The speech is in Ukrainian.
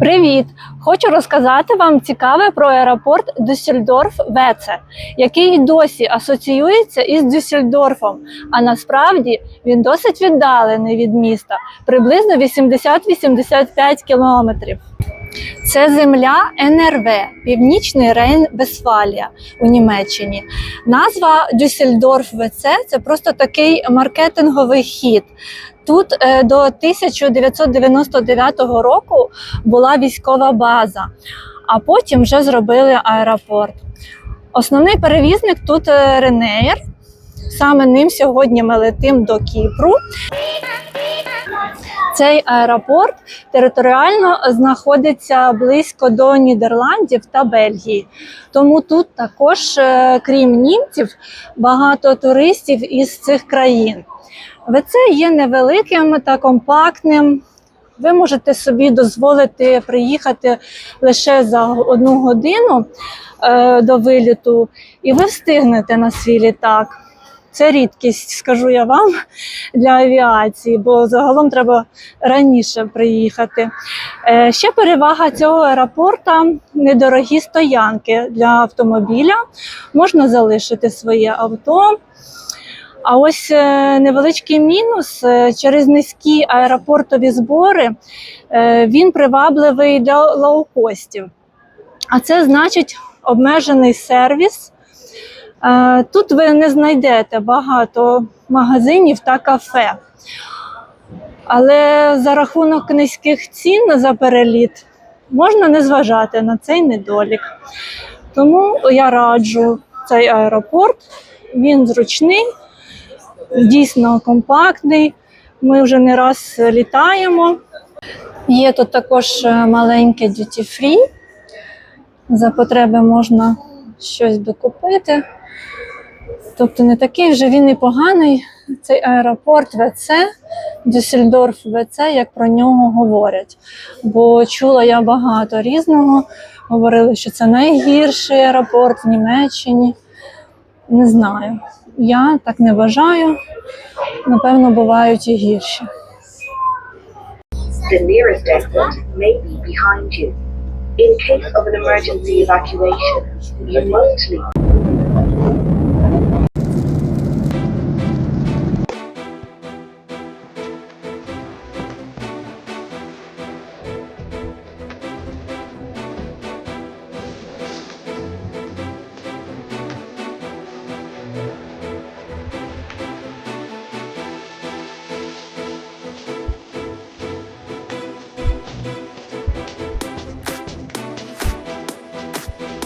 Привіт! Хочу розказати вам цікаве про аеропорт Дюссельдорф Веце, який досі асоціюється із Дюссельдорфом, а насправді він досить віддалений від міста, приблизно 80-85 кілометрів. Це земля НРВ, Північний Рейн Вестфалія у Німеччині. Назва Дюссельдорф ВЦ це просто такий маркетинговий хід. Тут е, до 1999 року була військова база, а потім вже зробили аеропорт. Основний перевізник тут е, Ренеєр. Саме ним сьогодні ми летимо до Кіпру. Цей аеропорт територіально знаходиться близько до Нідерландів та Бельгії. Тому тут також, е, крім німців, багато туристів із цих країн. ВЦ є невеликим та компактним. Ви можете собі дозволити приїхати лише за одну годину е, до виліту, і ви встигнете на свій літак. Це рідкість, скажу я вам, для авіації, бо загалом треба раніше приїхати. Е, ще перевага цього аеропорта недорогі стоянки для автомобіля. Можна залишити своє авто. А ось е, невеличкий мінус е, через низькі аеропортові збори він привабливий для лоукостів. А це значить обмежений сервіс. Е, Тут ви не знайдете багато магазинів та кафе. Але за рахунок низьких цін за переліт можна не зважати на цей недолік. Тому я раджу цей аеропорт. Він зручний, дійсно компактний. Ми вже не раз літаємо. Є тут також е, маленьке duty free. За потреби можна щось докупити. Тобто не такий вже він і поганий. Цей аеропорт ВЦ, Дюссельдорф ВЦ, як про нього говорять. Бо чула я багато різного. Говорили, що це найгірший аеропорт в Німеччині. Не знаю. Я так не вважаю. Напевно, бувають і гірші. The nearest exit may be behind you. In case of an emergency evacuation, you must leave.